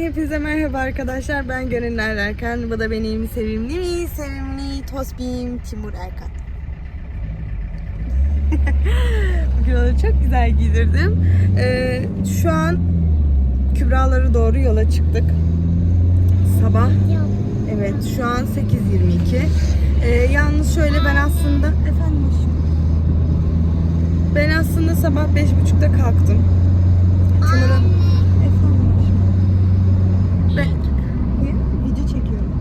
hepinize merhaba arkadaşlar. Ben Gönül Erkan. Bu da benim sevimli, sevimli tosbim Timur Erkan. Bugün onu çok güzel giydirdim. Ee, şu an Kübraları doğru yola çıktık. Sabah. Evet şu an 8.22. Ee, yalnız şöyle ben aslında... Efendim? Ben aslında sabah 5.30'da kalktım. Timur'un... Efendim aşkım? Ben... Niye? Video çekiyorum.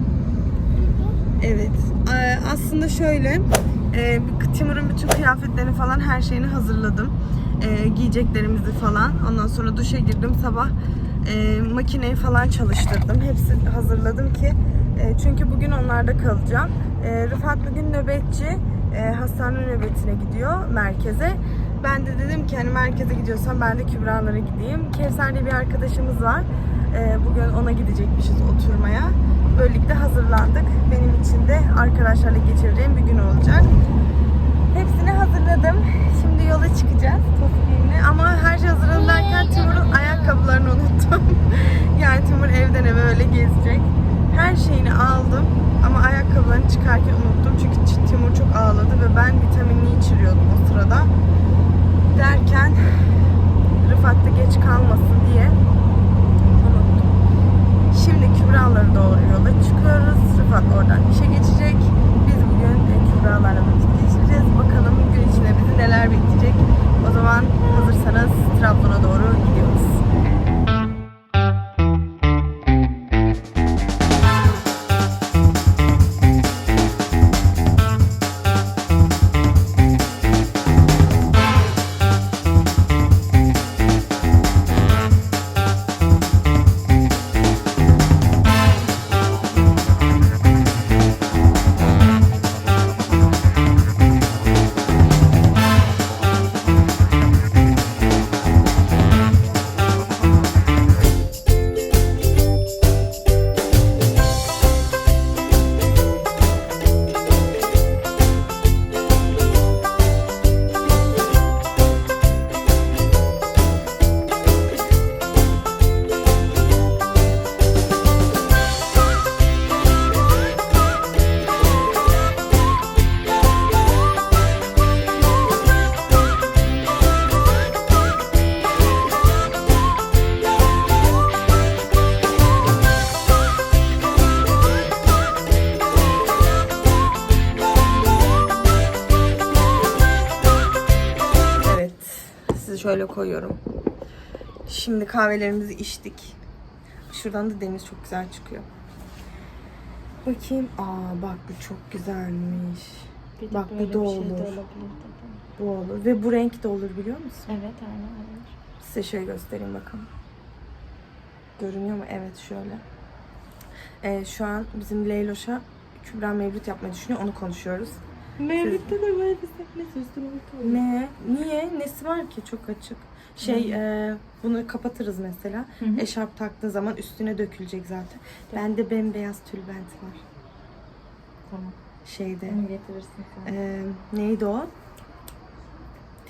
Evet. Ee, Aslında şöyle... e, Timur'un bütün kıyafetlerini falan her şeyini hazırladım. Ee, giyeceklerimizi falan. Ondan sonra duşa girdim sabah. e, makineyi falan çalıştırdım. Hepsini hazırladım ki e, çünkü bugün onlarda kalacağım. E, Rıfat bugün nöbetçi. E, hastane nöbetine gidiyor merkeze. Ben de dedim ki hani merkeze gidiyorsam ben de Kübra'lara gideyim. Kevser'le bir arkadaşımız var. E, bugün ona gidecekmişiz oturmaya. Böylelikle hazırlandık. Benim için de arkadaşlarla geçireceğim bir gün olacak. Hepsini hazırladım. Şimdi yola çıkacağız. Tospik'le. Ama her şey hazırladım derken Timur'un ayakkabılarını unuttum. yani Timur evden eve öyle gezecek. Her şeyini aldım ama ayakkabılarını çıkarken unuttum. Çünkü Timur çok ağladı ve ben vitaminli içiriyordum o sırada. Derken Rıfat da geç kalmasın diye. Şimdi Kübraları doğru yola çıkıyoruz. Rıfat oradan işe geçecek. Biz bugün e, Kübralarla vakit. Bakalım gün içinde bizi neler bekleyecek. O zaman hazırsanız Trabzon'a doğru gidiyoruz. Şöyle koyuyorum. Şimdi kahvelerimizi içtik. Şuradan da deniz çok güzel çıkıyor. Bakayım. Aa bak bu çok güzelmiş. Bir de Bak, bu böyle da bir şey de olur. olabilir. Bu olur. Ve bu renk de olur biliyor musun? Evet aynen olur. Size şöyle göstereyim bakalım. Görünüyor mu? Evet şöyle. Ee, şu an bizim Leyloş'a Kübra Mevlüt yapmayı düşünüyor. Onu konuşuyoruz. Mevlüt'te de böyle bir sahnesi üstüne Ne? Niye? Nesi var ki çok açık? Şey e, bunu kapatırız mesela. Hı hı. Eşarp taktığın zaman üstüne dökülecek zaten. Bende bembeyaz tülbent var. Tamam. Şeyde. Onu getirirsin sen. E, neydi o?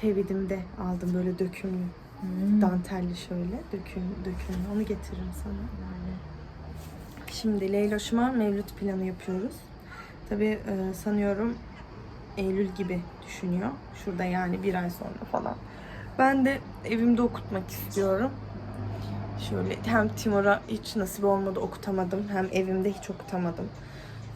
Tevidimde aldım böyle dökümlü. Hmm. Dantelli şöyle. Döküm, dökümlü. Onu getiririm sana. Yani. Şimdi Leyloş'uma mevlüt planı yapıyoruz. Tabii e, sanıyorum Eylül gibi düşünüyor. Şurada yani bir ay sonra falan. Ben de evimde okutmak istiyorum. Şöyle hem Timur'a hiç nasip olmadı okutamadım. Hem evimde hiç okutamadım.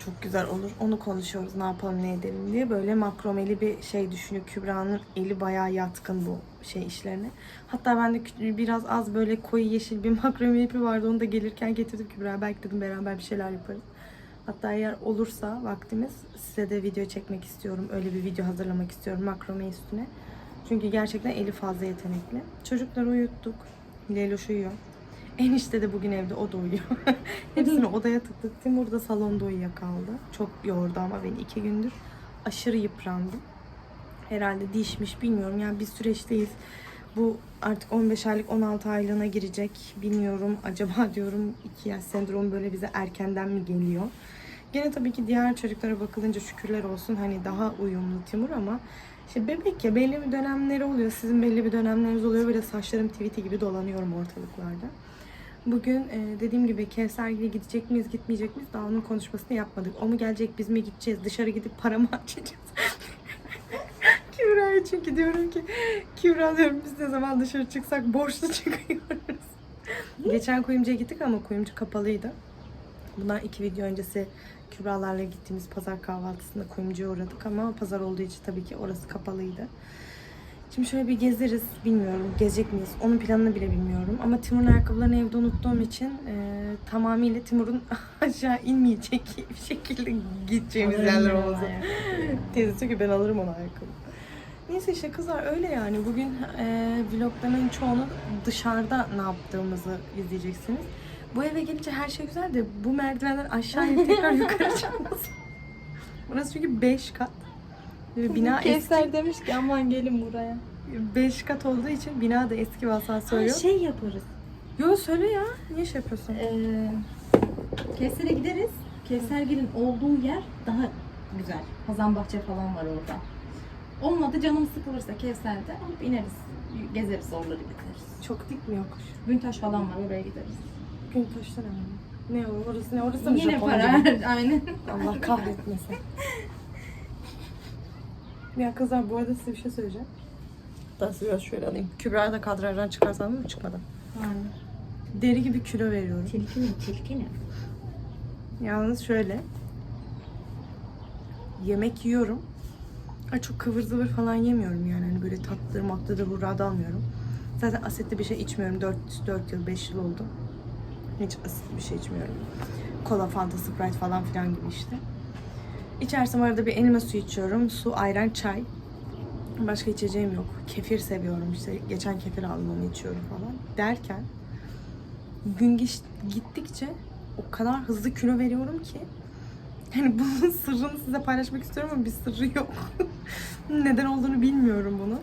Çok güzel olur. Onu konuşuyoruz ne yapalım ne edelim diye. Böyle makromeli bir şey düşünüyor. Kübra'nın eli bayağı yatkın bu şey işlerine. Hatta ben de biraz az böyle koyu yeşil bir makrome ipi vardı. Onu da gelirken getirdim Kübra. Belki dedim beraber bir şeyler yaparız. Hatta eğer olursa vaktimiz size de video çekmek istiyorum. Öyle bir video hazırlamak istiyorum makrome üstüne. Çünkü gerçekten eli fazla yetenekli. Çocukları uyuttuk. Leyloş uyuyor. Enişte de bugün evde o da uyuyor. Hepsini odaya tıktık. Timur da salonda uyuyakaldı. Çok yordu ama beni iki gündür. Aşırı yıprandım. Herhalde dişmiş bilmiyorum. Yani bir süreçteyiz. Bu artık 15 aylık 16 aylığına girecek. Bilmiyorum acaba diyorum 2 yaş sendromu böyle bize erkenden mi geliyor? Gene tabii ki diğer çocuklara bakılınca şükürler olsun hani daha uyumlu Timur ama işte bebek ya belli bir dönemleri oluyor. Sizin belli bir dönemleriniz oluyor. Böyle saçlarım tweety gibi dolanıyorum ortalıklarda. Bugün e, dediğim gibi Kevsergil'e gidecek miyiz gitmeyecek miyiz daha onun konuşmasını yapmadık. O mu gelecek biz mi gideceğiz dışarı gidip para mı harcayacağız? Çünkü diyorum ki Kübra diyorum biz ne zaman dışarı çıksak borçlu çıkıyoruz. Geçen kuyumcuya gittik ama kuyumcu kapalıydı. Bundan iki video öncesi Kübralarla gittiğimiz pazar kahvaltısında kuyumcuya uğradık ama pazar olduğu için tabii ki orası kapalıydı. Şimdi şöyle bir gezeriz. Bilmiyorum gezecek miyiz? Onun planını bile bilmiyorum. Ama Timur'un ayakkabılarını evde unuttuğum için e, tamamıyla Timur'un aşağı inmeyecek bir şekilde gideceğimiz yerler olacak. Teyze diyor ki ben alırım ona ayakkabı. Neyse işte kızlar öyle yani. Bugün e, vlogların çoğunu dışarıda ne yaptığımızı izleyeceksiniz. Bu eve gelince her şey güzel de bu merdivenden aşağı inip tekrar yukarı çıkması. Burası çünkü 5 kat. Ve bina eski. Kevser demiş ki aman gelin buraya. 5 kat olduğu için bina da eski bir asansör yok. şey yaparız. Yo söyle ya. Niye şey yapıyorsun? Ee, Kevser'e gideriz. Kevsergil'in olduğu yer daha güzel. Hazanbahçe falan var orada. Olmadı canım sıkılırsa Kevser'de alıp ineriz. Gezeriz oraları gideriz. Çok dik mi yokuş? Güntaş falan var oraya gideriz. Gün taşlar ama. Ne o? Orası ne? Orası mı Yine Japon para. gibi? Aynen. Allah kahretmesin. ya kızlar bu arada size bir şey söyleyeceğim. Daha size biraz şöyle alayım. Kübra'yı da kadrajdan çıkarsam mı çıkmadan? Aynen. Deri gibi kilo veriyorum. Tilki mi? Tilki ne? Yalnız şöyle. Yemek yiyorum. Ay çok kıvır zıvır falan yemiyorum yani. Hani böyle tatlıdır matlıdır hurrada almıyorum. Zaten asitli bir şey içmiyorum. 4, 4 yıl 5 yıl oldu. Hiç asitli bir şey içmiyorum. Kola, Fanta, Sprite falan filan gibi işte. İçersem arada bir elma suyu içiyorum. Su, ayran, çay. Başka içeceğim yok. Kefir seviyorum işte. Geçen kefir aldım onu içiyorum falan. Derken gün gittikçe o kadar hızlı kilo veriyorum ki yani bunun sırrını size paylaşmak istiyorum ama bir sırrı yok. Neden olduğunu bilmiyorum bunu.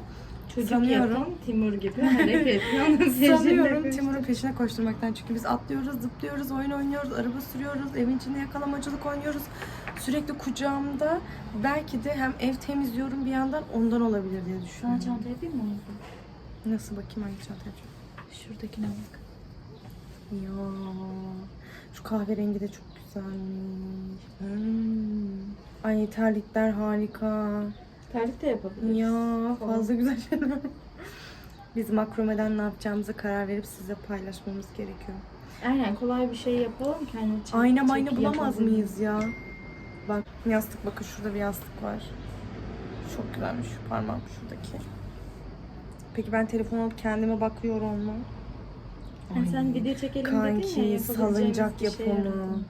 Çocuk Sanıyorum. yapan Timur gibi hareket. Sanıyorum Timur'un peşine koşturmaktan. Çünkü biz atlıyoruz, zıplıyoruz, oyun oynuyoruz, araba sürüyoruz, evin içinde yakalamacılık oynuyoruz. Sürekli kucağımda belki de hem ev temizliyorum bir yandan ondan olabilir diye düşünüyorum. çanta yapayım mı? onu? Nasıl bakayım hangi çanta yapacağım? Şuradakine bak. Ya şu kahverengi de çok güzelmiş. Hmm. Ay terlikler harika. Terlik de yapabiliriz. Ya fazla güzel şeyler. Biz makromeden ne yapacağımızı karar verip size paylaşmamız gerekiyor. Aynen kolay bir şey yapalım kendi çek, Ayna çek mayna bulamaz mıyız ya? Bak yastık bakın şurada bir yastık var. Çok güzelmiş şu parmağım şuradaki. Peki ben telefon alıp kendime bakıyor olmam. Hani sen video çekelim dedin ya Kanki yapabileceğimiz salıncak bir şey yapımı. aradım.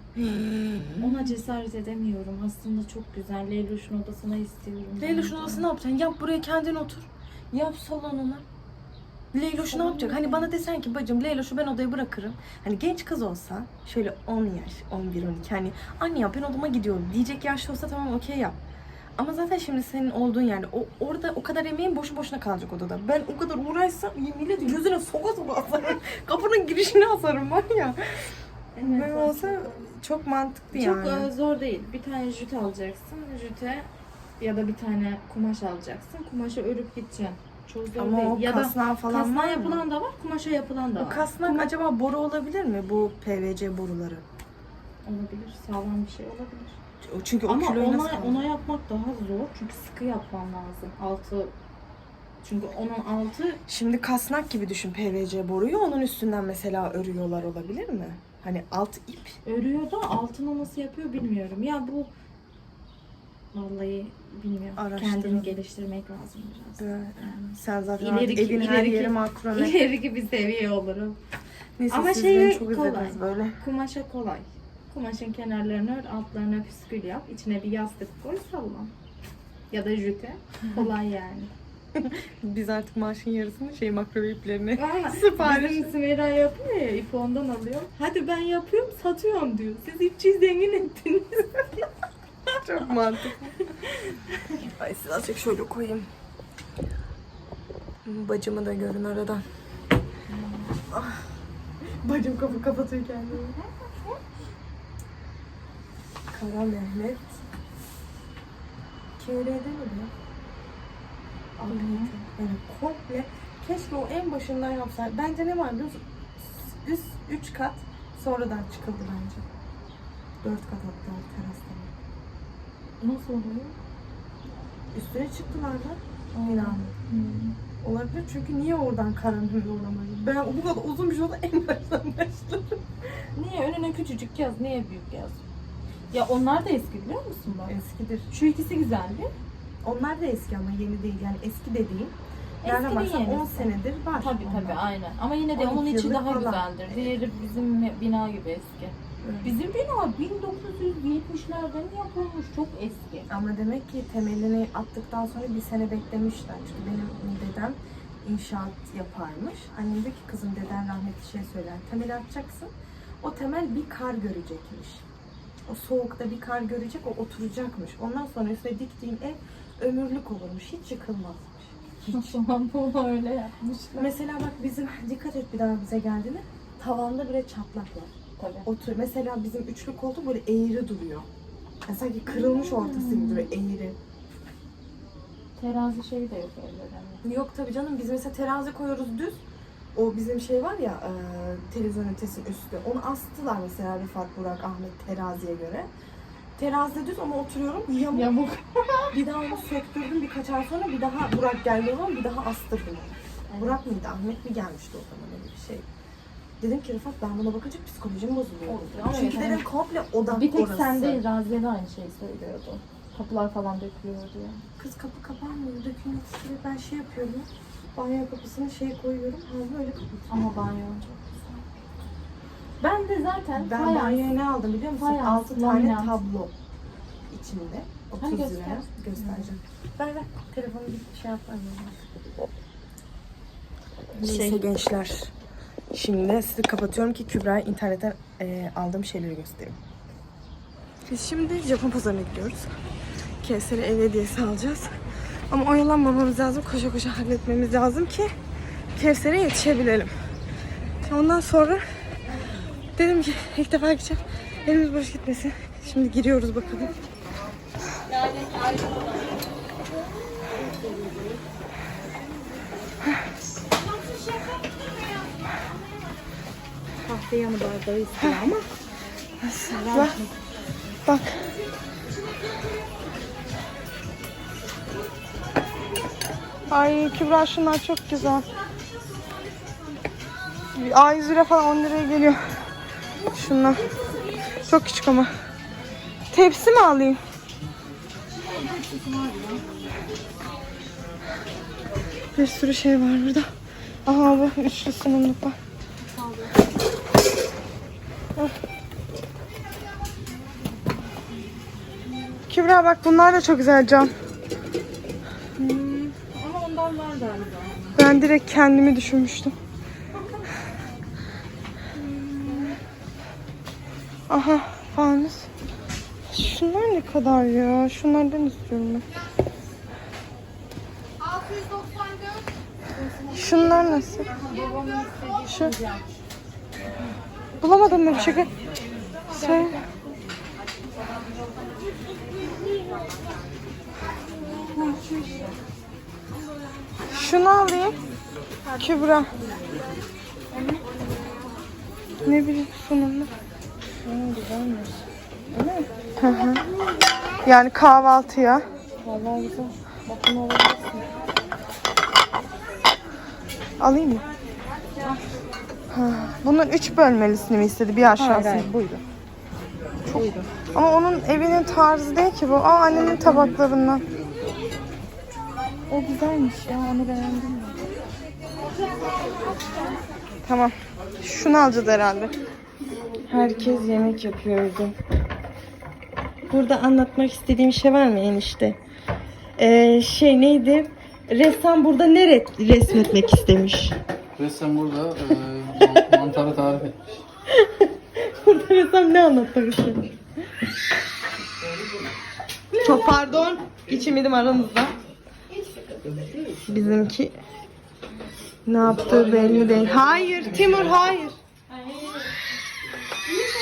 Ona cesaret edemiyorum. Aslında çok güzel. Leyloş'un odasına istiyorum. Leyloş'un odası ne yapacaksın? Yap buraya kendin otur. Yap salonuna. Leyloş'u ne yapacak? Hani bana desen ki bacım Leyloş'u ben odaya bırakırım. Hani genç kız olsa şöyle 10 yaş, 11, 12 hani anne ya ben odama gidiyorum diyecek yaşta olsa tamam okey yap. Ama zaten şimdi senin olduğun yerde o orada o kadar emeğin boşu boşuna kalacak odada. Ben o kadar uğraşsam millet gözüne soka soka asarım. Kapının girişine asarım var ya. Evet, Böyle olsa çok mantıklı Çok yani. e, zor değil. Bir tane jüt alacaksın. Jüte ya da bir tane kumaş alacaksın. Kumaşa örüp gideceksin. Çok zor Ama değil. o ya da kasnağı falan kasnağı var mı? yapılan da var, kumaşa yapılan da Bu var. kasnak Kuma- acaba boru olabilir mi? Bu PVC boruları. olabilir. Sağlam bir şey olabilir. Çünkü o Ama kiloyu nasıl ona, alacak? ona yapmak daha zor. Çünkü sıkı yapman lazım. Altı çünkü onun altı Şimdi kasnak gibi düşün PVC boruyu. Onun üstünden mesela örüyorlar olabilir mi? Hani alt ip. örüyor da altına nasıl yapıyor bilmiyorum. Ya bu vallahi bilmiyorum. Araştıralım. Kendini geliştirmek lazım biraz. Evet. Yani. Sen zaten İleriki- evin her ileriki- yeri makrome. İleriki bir seviye olurum. Neyse Ama siz şey beni çok kolay. izlediniz böyle. Kumaşa kolay. Kumaşın kenarlarını ör, altlarına püskül yap. içine bir yastık koy, sallan. Ya da jüte. Kolay yani. Biz artık maaşın yarısını şey makrome iplerini Aa, sipariş. Bizim Sümeyra yapıyor ya, ipi ondan alıyorum. Hadi ben yapıyorum, satıyorum diyor. Siz ipçiyi zengin ettiniz. çok mantıklı. Ay siz azıcık şöyle koyayım. Bacımı da görün aradan. Ah. Bacım kapı kapatıyor kendini. Kara Mehmet. KR'de mi bu? Yani komple keşke o en başından yapsaydı. Bence ne var biliyor musun? üst 3 kat sonradan çıkıldı bence. 4 kat hatta terastan. Nasıl oluyor? Üstüne çıktılar da binanın. Olabilir çünkü niye oradan karanlık uğramayı? Ben bu kadar uzun bir yolda en baştan başladım. Niye önüne küçücük yaz, niye büyük yaz? Ya onlar da eski biliyor musun bak? Eskidir. Şu ikisi güzeldi. Onlar da eski ama yeni değil. Yani eski de değil. Eski baksan 10 yenisi. senedir var. Tabii onlar. tabii aynen. Ama yine de 12 onun içi yıllık daha falan. güzeldir. Diğeri bizim bina gibi eski. Evet. Bizim bina 1970'lerden yapılmış. Çok eski. Ama demek ki temelini attıktan sonra bir sene beklemişler. Çünkü benim dedem inşaat yaparmış. Annem ki kızım deden rahmetli şey söyler. Temeli atacaksın. O temel bir kar görecekmiş. O soğukta bir kar görecek, o oturacakmış. Ondan sonra üstüne diktiğin ev ömürlük olurmuş. Hiç yıkılmazmış. Hiç. bunu öyle yapmışlar. Mesela bak bizim, dikkat et bir daha bize geldiğinde tavanda bile çatlak var. Tabii. Otur. Mesela bizim üçlü koltuk böyle eğri duruyor. Yani sanki kırılmış ortası gibi duruyor eğri. Terazi şeyi de yok evlerinde. Yok tabii canım biz mesela terazi koyuyoruz düz. O bizim şey var ya e, televizyon ünitesinin üstü. Onu astılar mesela Rıfat, Burak, Ahmet teraziye göre. Terazide düz ama oturuyorum yamuk. Yamuk. Bir daha onu söktürdüm birkaç ay sonra bir daha Burak geldi zaman bir daha astırdım. Evet. Burak mıydı Ahmet mi gelmişti o zaman öyle bir şey. Dedim ki Rıfat ben buna bakınca psikolojim bozuluyor. Ama Çünkü evet, dedim evet. komple odak Bir tek orası. sen değil, Raziye de aynı şeyi söylüyordu. Kapılar falan dökülüyor diye. Kız kapı kapanmıyor. Dökülmek istiyor. Ben şey yapıyorum. Banyo kapısını şey koyuyorum. Havlu öyle kapatıyorum. Ama banyo çok güzel. Ben de zaten Ben fayans- banyoya ne aldım biliyor musun? Fayans, 6 tane laminat. tablo içinde. 30 Hadi göster. liraya göstereceğim. Ver ver. Telefonu bir şey Şey- Neyse gençler. Şimdi sizi kapatıyorum ki Kübra'ya internetten e, aldığım şeyleri göstereyim. Biz şimdi Japon pazarına gidiyoruz. Kevser'e ev hediyesi alacağız. Ama oyalanmamamız lazım. Koşa koşa halletmemiz lazım ki Kevser'e yetişebilelim. Ondan sonra dedim ki ilk defa gideceğim. Elimiz boş gitmesin. Şimdi giriyoruz bakalım. Kahve yanı bardağı istiyor ama. Bak. Bak. Ay Kübra şunlar çok güzel. Ay 100 lira falan 10 liraya geliyor. Şunlar. Çok küçük ama. Tepsi mi alayım? Bir sürü şey var burada. Aha bu üçlü sunumluk var. Kübra bak bunlar da çok güzel cam. Ama ondan var galiba. Ben direkt kendimi düşünmüştüm. Aha fanus. Şunlar ne kadar ya? Şunlardan istiyorum ben. Şunlar nasıl? Şu. Bulamadım mı bir şey? Şey. Şunu alayım. Kübra. Ne bileyim sonunda. güzelmiş. Hı hı. Yani kahvaltıya. Vallahi güzel. Bakın olabilirsin. Alayım mı? Ha, Bunun üç bölmelisini mi istedi bir aşağısını? buydu. Buydu. Ama onun evinin tarzı değil ki bu. Aa annenin tabaklarından. O güzelmiş ya onu beğendim. Tamam. Şunu alacağız herhalde. Herkes yemek yapıyordu. Burada anlatmak istediğim şey var mı enişte? Ee, şey neydi? Ressam burada ne re- resmetmek istemiş? Ressam burada e, man- mantarı tarif etmiş. Burada ressam ne anlatmak istemiş? Çok pardon. İçimidim aranızda. Bizimki ne yaptığı belli değil. Hayır Timur hayır.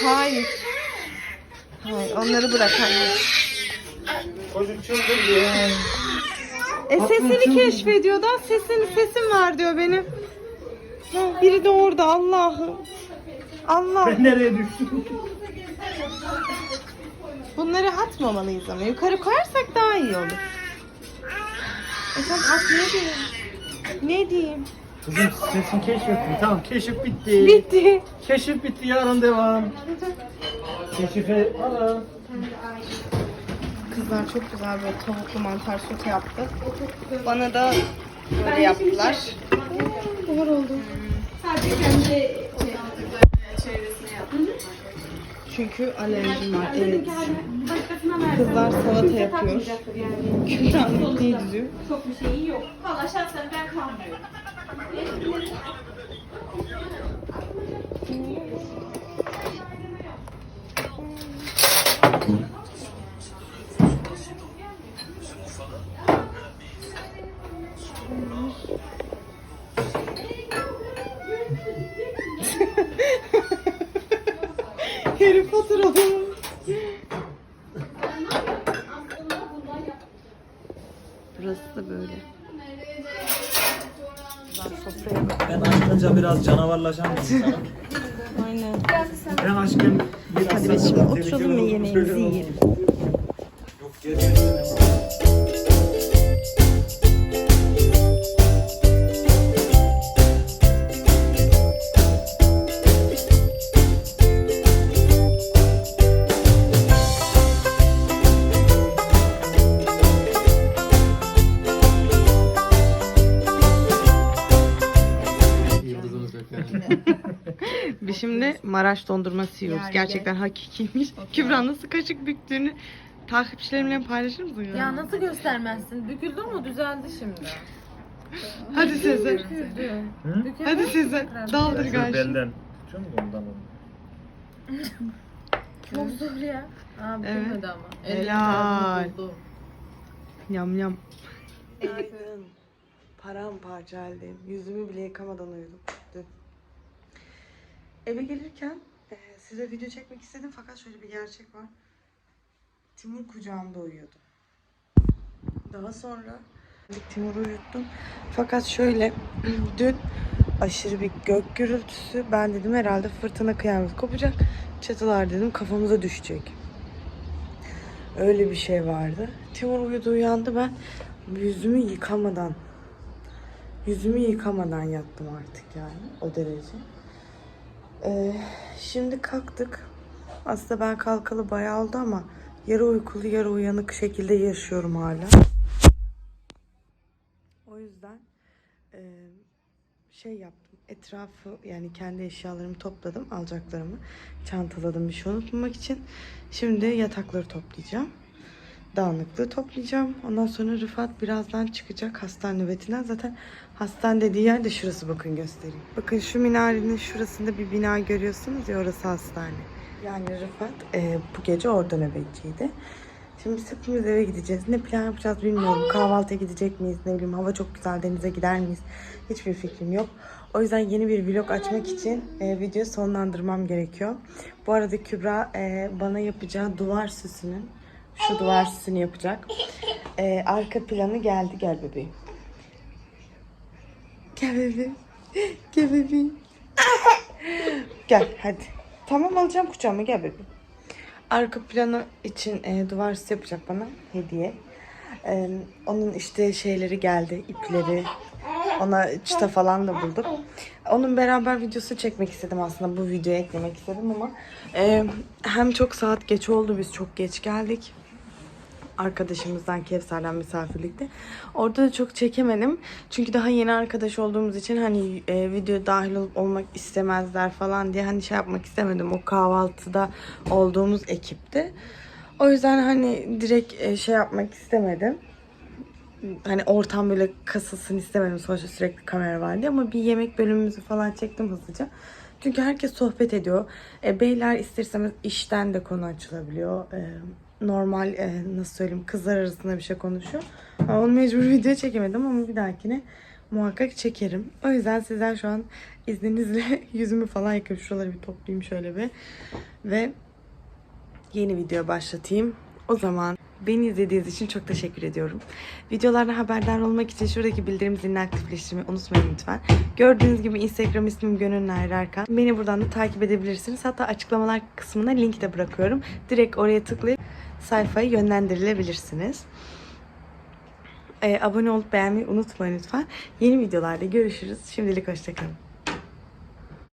Hayır. Hayır onları bırak anne. E sesini keşfediyor da sesin sesim var diyor benim. Ha, biri de orada Allah'ım. Allah. Ben nereye düştüm? Bunları atmamalıyız ama yukarı koyarsak daha iyi olur. E sen at ne diyeyim? Ne diyeyim? Kızım sesin keşfettim. Tamam keşif bitti. Bitti. Keşif bitti yarın devam. Keşife ara. Kızlar çok güzel böyle tavuklu mantar sote yaptı. Bana da böyle yaptılar. Buhar oldu. Sadece kendi Çünkü alerjim var. Evet. Kızlar salata yapıyor. Yani. Kümranlık ne diyor? Çok bir şeyi yok. Valla şahsen ben kalmıyorum. Biraz canavarlaşan bir insanım. Maraş dondurması yiyoruz. Yani Gerçekten hakikiymiş. Kübra nasıl kaşık büktüğünü takipçilerimle paylaşır mısın? Ya? Ya nasıl göstermezsin? Büküldü ama düzeldi şimdi. Hadi? Büküldü. Hadi Sezer. Daldır Şu karşı. Benden. Çok mu ondan onu? Çok zor ya. Aa Evet. ama. Helal. Yam yam. Günaydın. Paramparça haldeyim. Yüzümü bile yıkamadan uyudum. Eve gelirken e, size video çekmek istedim fakat şöyle bir gerçek var. Timur kucağımda uyuyordu. Daha sonra Timur'u uyuttum. Fakat şöyle dün aşırı bir gök gürültüsü. Ben dedim herhalde fırtına kıyamet kopacak. Çatılar dedim kafamıza düşecek. Öyle bir şey vardı. Timur uyudu uyandı ben yüzümü yıkamadan yüzümü yıkamadan yattım artık yani o derece. Ee, şimdi kalktık. Aslında ben kalkalı bayağı oldu ama yarı uykulu yarı uyanık şekilde yaşıyorum hala. O yüzden e, şey yaptım. Etrafı yani kendi eşyalarımı topladım. Alacaklarımı çantaladım bir şey unutmamak için. Şimdi yatakları toplayacağım. Dağınıklığı toplayacağım. Ondan sonra Rıfat birazdan çıkacak hastane nöbetinden. Zaten hastane dediği yer de şurası bakın göstereyim. Bakın şu minarenin şurasında bir bina görüyorsunuz ya orası hastane. Yani Rıfat e, bu gece orada nöbetçiydi. Şimdi biz hepimiz eve gideceğiz. Ne plan yapacağız bilmiyorum. Kahvaltıya gidecek miyiz? Ne bileyim hava çok güzel denize gider miyiz? Hiçbir fikrim yok. O yüzden yeni bir vlog açmak için e, videoyu sonlandırmam gerekiyor. Bu arada Kübra e, bana yapacağı duvar süsünün şu duvar süsünü yapacak. E, arka planı geldi. Gel bebeğim. Gel bebeğim. Gel bebeğim. Gel hadi. Tamam alacağım kucağıma gel bebeğim. Arka planı için e, duvar süsü yapacak bana hediye. E, onun işte şeyleri geldi, ipleri. Ona çıta falan da bulduk. Onun beraber videosu çekmek istedim aslında. Bu videoya eklemek istedim ama e, hem çok saat geç oldu. Biz çok geç geldik arkadaşımızdan Kevser'den misafirlikte. Orada da çok çekemedim. Çünkü daha yeni arkadaş olduğumuz için hani e, video dahil olup olmak istemezler falan diye hani şey yapmak istemedim. O kahvaltıda olduğumuz ekipti. O yüzden hani direkt e, şey yapmak istemedim. Hani ortam böyle kasılsın istemedim. Sonuçta sürekli kamera vardı ama bir yemek bölümümüzü falan çektim hızlıca. Çünkü herkes sohbet ediyor. E, beyler isterseniz işten de konu açılabiliyor. E, normal e, nasıl söyleyeyim kızlar arasında bir şey konuşuyor. Onu mecbur video çekemedim ama bir dahakine muhakkak çekerim. O yüzden sizden şu an izninizle yüzümü falan yıkayıp şuraları bir toplayayım şöyle bir. Ve yeni video başlatayım. O zaman beni izlediğiniz için çok teşekkür ediyorum. Videolardan haberdar olmak için şuradaki bildirim zilini aktifleştirmeyi unutmayın lütfen. Gördüğünüz gibi Instagram ismim Gönül Nair Erkan. Beni buradan da takip edebilirsiniz. Hatta açıklamalar kısmına link de bırakıyorum. Direkt oraya tıklayıp sayfaya yönlendirilebilirsiniz. Ee, abone olup beğenmeyi unutmayın lütfen. Yeni videolarda görüşürüz. Şimdilik hoşçakalın.